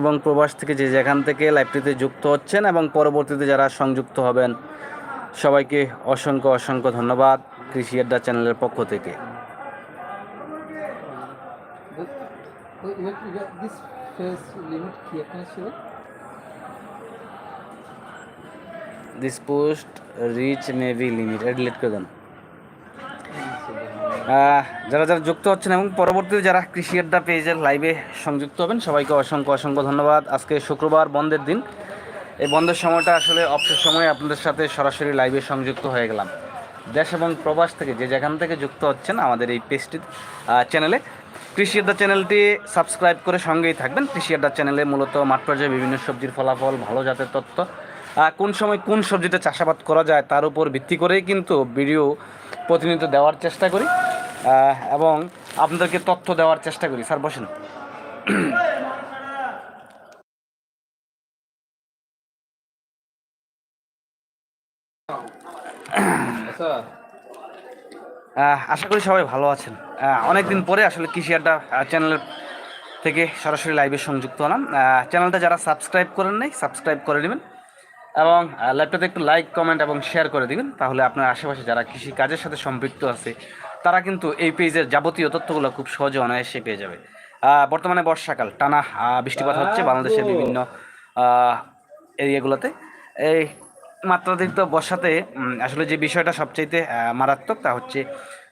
এবং প্রবাস থেকে যে যেখান থেকে লাইভটিতে যুক্ত হচ্ছেন এবং পরবর্তীতে যারা সংযুক্ত হবেন, সবাইকে অসংখ্য অসংখ্য ধন্যবাদ কৃষি আড্ডা চ্যানেলের পক্ষ থেকে। This post reach maybe limit delete করে দেন। যারা যারা যুক্ত হচ্ছেন এবং পরবর্তীতে যারা কৃষি আড্ডা পেজের লাইভে সংযুক্ত হবেন, সবাইকে অসংখ্য অসংখ্য ধন্যবাদ। আজকে শুক্রবার, বন্ধের দিন। এই বন্ধের সময়টা আসলে অবসর সময়ে আপনাদের সাথে সরাসরি লাইভে সংযুক্ত হয়ে গেলাম। দেশ এবং প্রবাস থেকে যে যেখান থেকে যুক্ত হচ্ছেন আমাদের এই পেজটি চ্যানেলে কৃষি আড্ডা চ্যানেলটি সাবস্ক্রাইব করে সঙ্গেই থাকবেন। কৃষি আড্ডা চ্যানেলে মূলত মাঠ পর্যায়ে বিভিন্ন সবজির ফলাফল, ভালো জাতের তথ্য কোন সময় কোন সবজিটা চাষাবাদ করা যায় তার উপর ভিত্তি করেই কিন্তু ভিডিও প্রতিনিয়ত দেওয়ার চেষ্টা করি। এবং আপনাদেরকে তথ্য দেওয়ার চেষ্টা করি। স্যার, বসেন। আশা করি সবাই ভালো আছেন। অনেক দিন পরে আসলে কৃষি আড্ডা চ্যানেলের থেকে সরাসরি লাইভে সংযুক্ত হলাম। চ্যানেলটা যারা সাবস্ক্রাইব করেন নাই সাবস্ক্রাইব করে নেবেন। এবং ল্যাপটপে একটু লাইক কমেন্ট এবং শেয়ার করে দিবেন। তাহলে আপনার আশেপাশে যারা কৃষি কাজের সাথে সম্পৃক্ত আছে তারা কিন্তু এই পেজের যাবতীয় তথ্যগুলো খুব সহজে অনায়াসে পেয়ে যাবে। বর্তমানে বর্ষাকাল টানা বৃষ্টিপাত হচ্ছে বাংলাদেশের বিভিন্ন এরিয়াগুলোতে। এই মাত্রাতিরিক্ত বর্ষাতে আসলে যে বিষয়টা সবচাইতে মারাত্মক তা হচ্ছে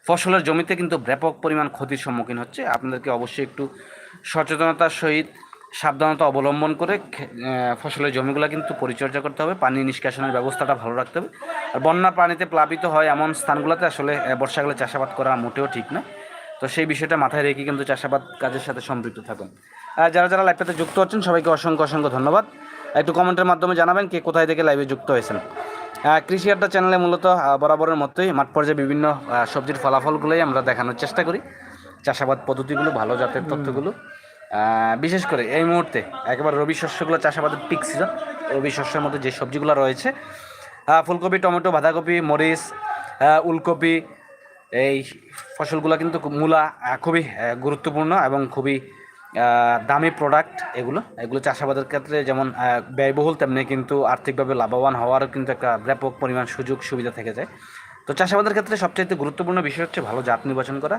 ফসলের জমিতে কিন্তু ব্যাপক পরিমাণ ক্ষতির সম্মুখীন হচ্ছে। আপনাদেরকে অবশ্যই একটু সচেতনতার সহিত সাবধানতা অবলম্বন করে ফসলের জমিগুলো কিন্তু পরিচর্যা করতে হবে পানি নিষ্কাশনের ব্যবস্থাটা ভালো রাখতে হবে। আর বন্যার পানিতে প্লাবিত হয় এমন স্থানগুলোতে আসলে বর্ষাকালে চাষাবাদ করা মোটেও ঠিক না। তো সেই বিষয়টা মাথায় রেখে কিন্তু চাষাবাদ কাজের সাথে সম্পৃক্ত থাকুন। আর যারা যারা লাইভটাতে যুক্ত হচ্ছেন সবাইকে অসংখ্য অসংখ্য ধন্যবাদ। একটু কমেন্টের মাধ্যমে জানাবেন কে কোথায় থেকে লাইভে যুক্ত হয়েছেন। কৃষি আড্ডা চ্যানেলে মূলত বরাবরের মতোই মাঠ পর্যায়ে বিভিন্ন সবজির ফলাফলগুলোই আমরা দেখানোর চেষ্টা করি। চাষাবাদ পদ্ধতিগুলো ভালো জাতের তথ্যগুলো। বিশেষ করে এই মুহূর্তে একেবারে রবি শস্যগুলো চাষাবাদের পিক সিজন রবি শস্যের মধ্যে যে সবজিগুলো রয়েছে ফুলকপি, টমেটো, বাঁধাকপি, মরিচ উলকপি, এই ফসলগুলো কিন্তু মূলা খুবই গুরুত্বপূর্ণ এবং খুবই দামি প্রোডাক্ট এগুলো। এগুলো চাষাবাদের ক্ষেত্রে যেমন ব্যয়বহুল, তেমনি কিন্তু আর্থিকভাবে লাভবান হওয়ারও কিন্তু একটা ব্যাপক পরিমাণ সুযোগ সুবিধা থেকে যায়। তো চাষাবাদের ক্ষেত্রে সবচাইতে গুরুত্বপূর্ণ বিষয় হচ্ছে ভালো জাত নির্বাচন করা।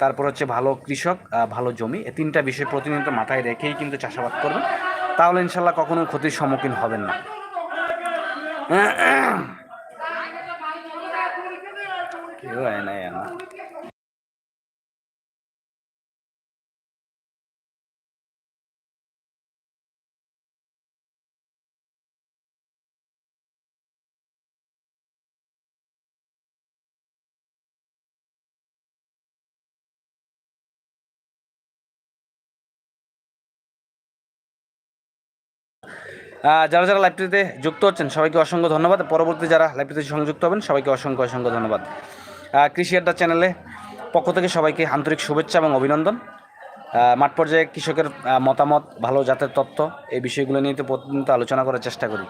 তারপর হচ্ছে ভালো কৃষক ভালো জমি। এই তিনটা বিষয় প্রতিনিয়ত মাথায় রেখেই কিন্তু চাষাবাদ করবেন। তাহলে ইনশাল্লাহ কখনো ক্ষতির সম্মুখীন হবেন না। কেউ আয় না। যারা যারা লাইব্রেরিতে যুক্ত হচ্ছেন, সবাইকে অসংখ্য ধন্যবাদ। পরবর্তী যারা লাইব্রেরিতে সংযুক্ত হবেন, সবাইকে অসংখ্য অসংখ্য ধন্যবাদ। কৃষি আড্ডা চ্যানেলে পক্ষ থেকে সবাইকে আন্তরিক শুভেচ্ছা এবং অভিনন্দন। মাঠ পর্যায়ে কৃষকের মতামত, ভালো জাতের তত্ত্ব এই বিষয়গুলো নিয়ে তো প্রতিনিয়ত আলোচনা করার চেষ্টা করি।